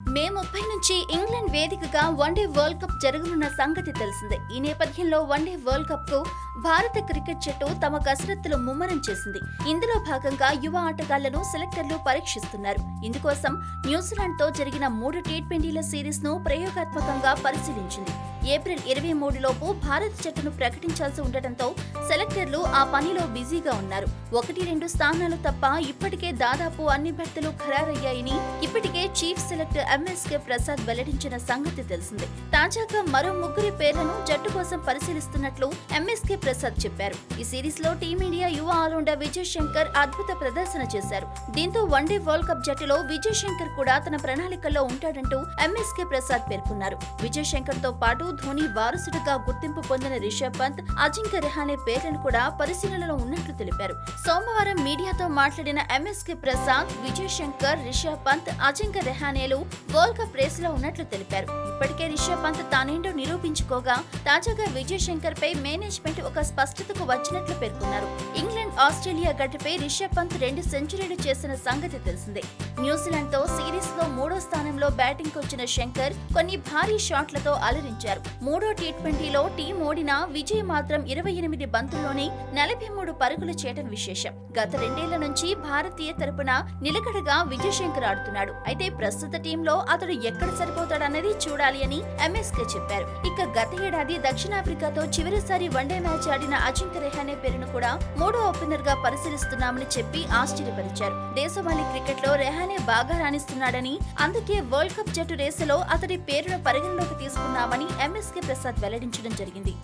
మే ముప్పై నుంచి ఇంగ్లాండ్ వేదికగా వన్డే వరల్డ్ కప్ జరగనున్న సంగతి తెలిసిందే. ఈ నేపథ్యంలో వన్డే వరల్డ్ కప్కు భారత క్రికెట్ జట్టు తమ కసరత్తులు ముమ్మరం చేసింది. ఇందులో భాగంగా యువ ఆటగాళ్ళను సెలెక్టర్లు పరీక్షిస్తున్నారు. ఇందుకోసం న్యూజిలాండ్తో జరిగిన మూడు టీ ట్వంటీల సిరీస్ను ప్రయోగాత్మకంగా పరిశీలించింది. ఏప్రిల్ ఇరవై మూడులోపు భారత జట్టును ప్రకటించాల్సి ఉండటంతో సెలెక్టర్లు ఆ పనిలో బిజీగా ఉన్నారు. ఒకటి రెండు స్థానాలు తప్ప ఇప్పటికే దాదాపు అన్ని భర్తలు ఖరారయ్యాయని ఇప్పటికే చీఫ్ సెలెక్టర్ ఎంఎస్కే ప్రసాద్ వెల్లడించిన సంగతి తెలిసిందే. తాజాగా మరో ముగ్గురి పేర్లను జట్టు కోసం పరిశీలిస్తున్నట్లు ఎంఎస్కే ప్రసాద్ చెప్పారు. ఈ సిరీస్లో టీమిండియా యువ ఆల్రౌండర్ విజయ్ శంకర్ అద్భుత ప్రదర్శన చేశారు. దీంతో వన్డే వరల్డ్ కప్ జట్టులో విజయ్ శంకర్ కూడా తన ప్రణాళికల్లో ఉంటాడంటూ ఎంఎస్కే ప్రసాద్ పేర్కొన్నారు. విజయ్ శంకర్తో పాటు ధోని వారసుడిగా గుర్తింపు పొందిన రిషబ్ పంత్ అజింక్య రెహానే పేర్లను కూడా పరిశీలనలో ఉన్నట్లు తెలిపారు. సోమవారం మీడియాతో మాట్లాడిన ఎంఎస్కే ప్రసాద్ విజయ్ శంకర్ రిషబ్ పంత్ అజింక్య రెహానేలు వరల్డ్ కప్ రేస్లో ఉన్నట్లు తెలిపారు. ఇప్పటికే రిషబ్ పంత్ తానేంటో నిరూపించుకోగా తాజాగా విజయ్ శంకర్ పై మేనేజ్మెంట్ ఒక స్పష్టతకు వచ్చినట్లు పేర్కొన్నారు. ఇంగ్లాండ్ ఆస్ట్రేలియా గడ్డపై రిషబ్ పంత్ రెండు సెంచరీలు చేసిన సంగతి తెలిసిందే. న్యూజిలాండ్తో సిరీస్లో మూడో స్థానంలో బ్యాటింగ్ వచ్చిన శంకర్ కొన్ని భారీ షాట్లతో అలరించారు. మూడో టీ ట్వంటీలో టీం ఓడినా విజయ్ మాత్రం ఇరవై ఎనిమిది బంతుల్లోనే నలభై మూడు పరుగులు చేయడం విశేషం. గత రెండేళ్ళ నుంచి భారతీయ తరపున నిలకడగా విజయ్ శంకర్ ఆడుతున్నాడు. అయితే ప్రస్తుత టీంలో అతడు ఎక్కడ సరిపోతాడన్నది చూడాలి అని ఎంఎస్కే చెప్పారు. ఇక గత ఏడాది దక్షిణాఫ్రికాతో చివరిసారి వన్డే మ్యాచ్ ఆడిన అజింక్య రెహానే పేరును కూడా మూడో ఓపెనర్గా పరిశీలిస్తున్నామని చెప్పి ఆశ్చర్యపరిచారు. దేశవాళీ క్రికెట్లో రెహానే బాగా రాణిస్తున్నాడని అందుకే వరల్డ్ కప్ జట్టు రేసులో అతడి పేరును పరిగణలోకి తీసుకున్నామని ఎంఎస్కే ప్రసాద్ వెల్లడించడం జరిగింది.